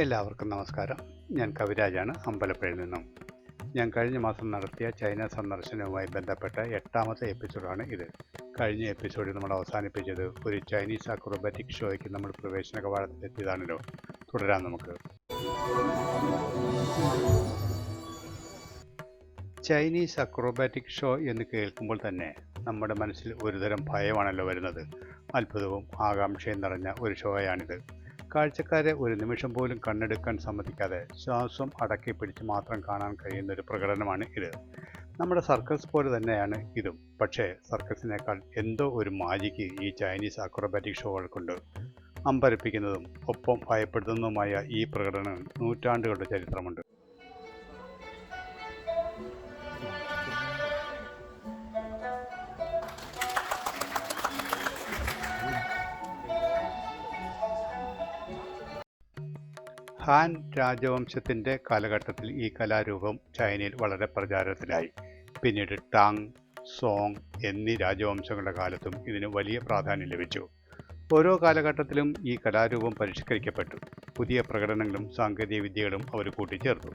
എല്ലാവർക്കും നമസ്കാരം. ഞാൻ കവിരാജാണ് അമ്പലപ്പുഴയിൽ നിന്നും. ഞാൻ കഴിഞ്ഞ മാസം നടത്തിയ ചൈന സന്ദർശനവുമായി ബന്ധപ്പെട്ട എട്ടാമത്തെ എപ്പിസോഡാണ് ഇത്. കഴിഞ്ഞ എപ്പിസോഡിൽ നമ്മൾ അവസാനിപ്പിച്ചത് ഒരു ചൈനീസ് അക്രോബാറ്റിക് ഷോയ്ക്ക് നമ്മൾ പ്രവേശന കവാടത്തിലെത്തിയതാണല്ലോ തുടരാം നമുക്ക്. ചൈനീസ് അക്രോബാറ്റിക് ഷോ എന്ന് കേൾക്കുമ്പോൾ തന്നെ നമ്മുടെ മനസ്സിൽ ഒരുതരം ഭയമാണല്ലോ വരുന്നത്. അത്ഭുതവും ആകാംക്ഷയും നിറഞ്ഞ ഒരു ഷോയാണിത്. കാഴ്ചക്കാരെ ഒരു നിമിഷം പോലും കണ്ണെടുക്കാൻ സമ്മതിക്കാതെ ശ്വാസം അടക്കി പിടിച്ച് മാത്രം കാണാൻ കഴിയുന്ന ഒരു പ്രകടനമാണ് ഇത്. നമ്മുടെ സർക്കസ് പോലെ തന്നെയാണ് ഇതും. പക്ഷേ സർക്കസിനേക്കാൾ എന്തോ ഒരു മാജിക്ക് ഈ ചൈനീസ് അക്രോബാറ്റിക് ഷോകൾക്കുണ്ട്. അമ്പരപ്പിക്കുന്നതും ഒപ്പം ഭയപ്പെടുത്തുന്നതുമായ ഈ പ്രകടനം നൂറ്റാണ്ടുകളുടെ ചരിത്രമുണ്ട്. ഹാൻ രാജവംശത്തിന്റെ കാലഘട്ടത്തിൽ ഈ കലാരൂപം ചൈനയിൽ വളരെ പ്രചാരത്തിലായി. പിന്നീട് ടാങ് സോങ് എന്നീ രാജവംശങ്ങളുടെ കാലത്തും ഇതിന് വലിയ പ്രാധാന്യം ലഭിച്ചു. ഓരോ കാലഘട്ടത്തിലും ഈ കലാരൂപം പരിഷ്കരിക്കപ്പെട്ടു. പുതിയ പ്രകടനങ്ങളും സാങ്കേതിക വിദ്യകളും അവർ കൂട്ടിച്ചേർത്തു.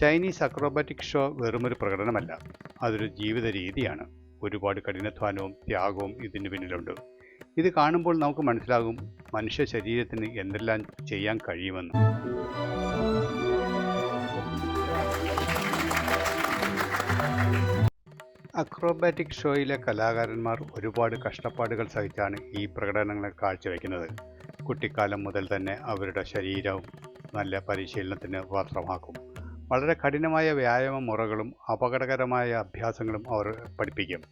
ചൈനീസ് അക്രോബാറ്റിക് ഷോ വെറുമൊരു പ്രകടനമല്ല അതൊരു ജീവിത രീതിയാണ് ഒരുപാട് കഠിനാധ്വാനവും ത്യാഗവും ഇതിന് പിന്നിലുണ്ട്. ഇത് കാണുമ്പോൾ നമുക്ക് മനസ്സിലാകും മനുഷ്യ ശരീരത്തിന് എന്തെല്ലാം ചെയ്യാൻ കഴിയുമെന്ന്. അക്രോബാറ്റിക് ഷോയിലെ കലാകാരന്മാർ ഒരുപാട് കഷ്ടപ്പാടുകൾ സഹിച്ചാണ് ഈ പ്രകടനങ്ങൾ കാഴ്ചവെക്കുന്നത്. കുട്ടിക്കാലം മുതൽ തന്നെ അവരുടെ ശരീരവും നല്ല പരിശീലനത്തിന് പാത്രമാക്കും. വളരെ കഠിനമായ വ്യായാമ മുറകളും അപകടകരമായ അഭ്യാസങ്ങളും അവർ പഠിപ്പിക്കും.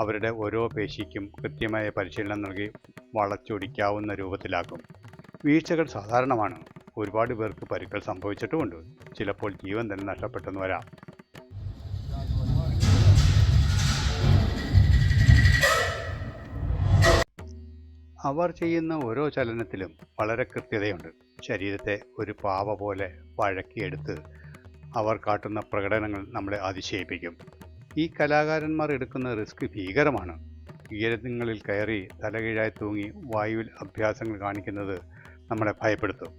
അവരുടെ ഓരോ പേശിക്കും കൃത്യമായ പരിശീലനം നൽകി വളച്ചൊടിക്കാവുന്ന രൂപത്തിലാക്കും. വീഴ്ചകൾ സാധാരണമാണ്. ഒരുപാട് പേർക്ക് പരുക്കൾ സംഭവിച്ചിട്ടുമുണ്ട്. ചിലപ്പോൾ ജീവൻ തന്നെ നഷ്ടപ്പെട്ടെന്ന് വരാം. അവർ ചെയ്യുന്ന ഓരോ ചലനത്തിലും വളരെ കൃത്യതയുണ്ട്. ശരീരത്തെ ഒരു പാവ പോലെ വഴക്കിയെടുത്ത് അവർ കാട്ടുന്ന പ്രകടനങ്ങൾ നമ്മളെ അതിശയിപ്പിക്കും. ഈ കലാകാരന്മാർ എടുക്കുന്ന റിസ്ക് ഭീകരമാണ്. ഉയരങ്ങളിൽ കയറി തലകീഴായി തൂങ്ങി വായുവിൽ അഭ്യാസങ്ങൾ കാണിക്കുന്നത് നമ്മളെ ഭയപ്പെടുത്തും.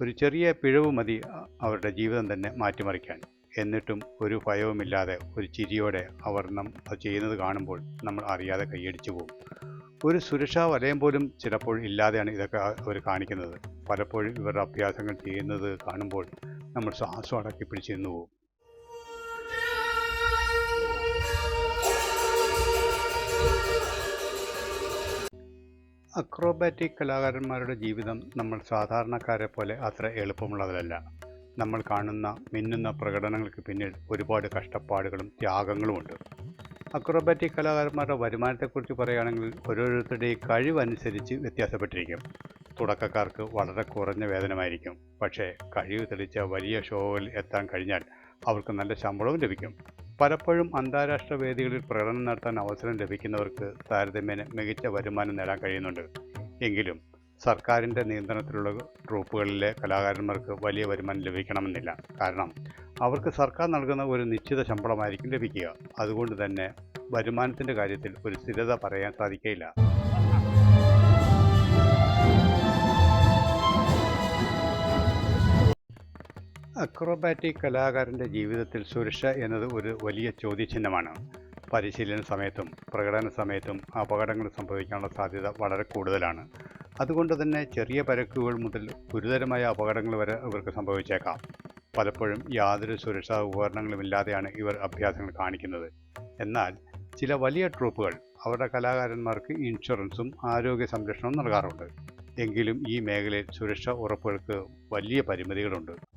ഒരു ചെറിയ പിഴവ് മതി അവരുടെ ജീവിതം തന്നെ മാറ്റിമറിക്കാൻ. എന്നിട്ടും ഒരു ഭയവുമില്ലാതെ ഒരു ചിരിയോടെ അവർ നം ചെയ്യുന്നത് കാണുമ്പോൾ നമ്മൾ അറിയാതെ കൈയടിച്ചു പോകും ഒരു സുരക്ഷാ വലയം പോലും ചിലപ്പോൾ ഇല്ലാതെയാണ് ഇതൊക്കെ അവർ കാണിക്കുന്നത്. പലപ്പോഴും ഇവരുടെ അഭ്യാസങ്ങൾ ചെയ്യുന്നത് കാണുമ്പോൾ നമ്മൾ ശ്വാസം അടക്കി പിടിച്ചിരുന്നു പോകും അക്രോബാറ്റിക് കലാകാരന്മാരുടെ ജീവിതം നമ്മൾ സാധാരണക്കാരെ പോലെ അത്ര എളുപ്പമുള്ളതല്ല. നമ്മൾ കാണുന്ന മിന്നുന്ന പ്രകടനങ്ങൾക്ക് പിന്നിൽ ഒരുപാട് കഷ്ടപ്പാടുകളും ത്യാഗങ്ങളുമുണ്ട്. അക്രോബാറ്റിക് കലാകാരന്മാരുടെ വരുമാനത്തെക്കുറിച്ച് പറയുകയാണെങ്കിൽ ഓരോരുത്തരുടെയും കഴിവനുസരിച്ച് വ്യത്യാസപ്പെട്ടിരിക്കും. തുടക്കക്കാർക്ക് വളരെ കുറഞ്ഞ വേതനമായിരിക്കും. പക്ഷേ കഴിവ് തെളിച്ച വലിയ ഷോകളിൽ എത്താൻ കഴിഞ്ഞാൽ അവർക്ക് നല്ല ശമ്പളവും ലഭിക്കും. പലപ്പോഴും അന്താരാഷ്ട്ര വേദികളിൽ പ്രകടനം നടത്താൻ അവസരം ലഭിക്കുന്നവർക്ക് താരതമ്യേന മികച്ച വരുമാനം നേടാൻ കഴിയുന്നുണ്ട്. എങ്കിലും സർക്കാരിന്റെ നിയന്ത്രണത്തിലുള്ള ട്രൂപ്പുകളിലെ കലാകാരന്മാർക്ക് വലിയ വരുമാനം ലഭിക്കണമെന്നില്ല. കാരണം അവർക്ക് സർക്കാർ നൽകുന്ന ഒരു നിശ്ചിത ശമ്പളമായിരിക്കും ലഭിക്കുക. അതുകൊണ്ട് തന്നെ വരുമാനത്തിന്റെ കാര്യത്തിൽ ഒരു സ്ഥിരത പറയാൻ സാധിക്കയില്ല. അക്രോബാറ്റിക് കലാകാരന്റെ ജീവിതത്തിൽ സുരക്ഷ എന്നത് ഒരു വലിയ ചോദ്യചിഹ്നമാണ്. പരിശീലന സമയത്തും പ്രകടന സമയത്തും അപകടങ്ങൾ സംഭവിക്കാനുള്ള സാധ്യത വളരെ കൂടുതലാണ്. അതുകൊണ്ട് തന്നെ ചെറിയ പരക്കുകൾ മുതൽ ഗുരുതരമായ അപകടങ്ങൾ വരെ ഇവർക്ക് സംഭവിച്ചേക്കാം. പലപ്പോഴും യാതൊരു സുരക്ഷാ ഉപകരണങ്ങളുമില്ലാതെയാണ് ഇവർ അഭ്യാസങ്ങൾ കാണിക്കുന്നത്. എന്നാൽ ചില വലിയ ട്രൂപ്പുകൾ അവരുടെ കലാകാരന്മാർക്ക് ഇൻഷുറൻസും ആരോഗ്യ സംരക്ഷണവും നൽകാറുണ്ട്. എങ്കിലും ഈ മേഖലയിൽ സുരക്ഷ ഉറപ്പുകൾക്ക് വലിയ പരിമിതികളുണ്ട്.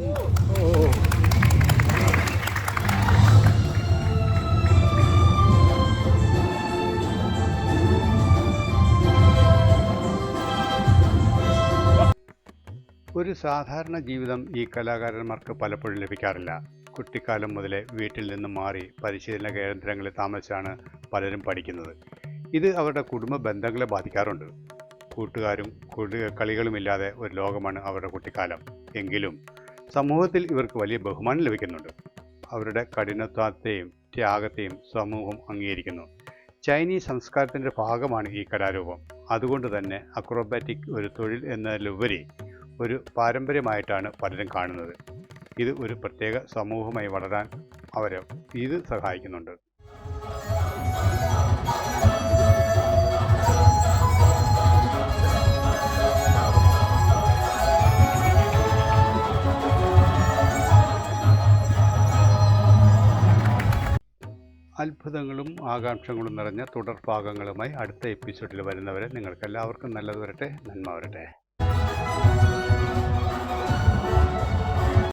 ഒരു സാധാരണ ജീവിതം ഈ കലാകാരന്മാർക്ക് പലപ്പോഴും ലഭിക്കാറില്ല. കുട്ടിക്കാലം മുതലേ വീട്ടിൽ നിന്ന് മാറി പരിശീലന കേന്ദ്രങ്ങളിൽ താമസിച്ചാണ് പലരും പഠിക്കുന്നത്. ഇത് അവരുടെ കുടുംബ ബന്ധങ്ങളെ ബാധിക്കാറുണ്ട്. കൂട്ടുകാരും കളികളുമില്ലാതെ ഒരു ലോകമാണ് അവരുടെ കുട്ടിക്കാലം. എങ്കിലും സമൂഹത്തിൽ ഇവർക്ക് വലിയ ബഹുമാനം ലഭിക്കുന്നുണ്ട്. അവരുടെ കഠിനത്വത്തെയും ത്യാഗത്തെയും സമൂഹം അംഗീകരിക്കുന്നു. ചൈനീസ് സംസ്കാരത്തിന്റെ ഭാഗമാണ് ഈ കലാരൂപം. അതുകൊണ്ട് തന്നെ അക്രോബാറ്റിക് ഒരു തൊഴിൽ എന്നതിലുപരി ഒരു പാരമ്പര്യമായിട്ടാണ് പലരും കാണുന്നത്. ഇത് ഒരു പ്രത്യേക സമൂഹമായി വളരാൻ അവരെ ഇത് സഹായിക്കുന്നുണ്ട്. അത്ഭുതങ്ങളും ആകാംക്ഷകളും നിറഞ്ഞ തുടർഭാഗങ്ങളുമായി അടുത്ത എപ്പിസോഡിൽ വരുന്നവരെ നിങ്ങൾക്കെല്ലാവർക്കും നല്ലത് വരട്ടെ. നന്മ വരട്ടെ.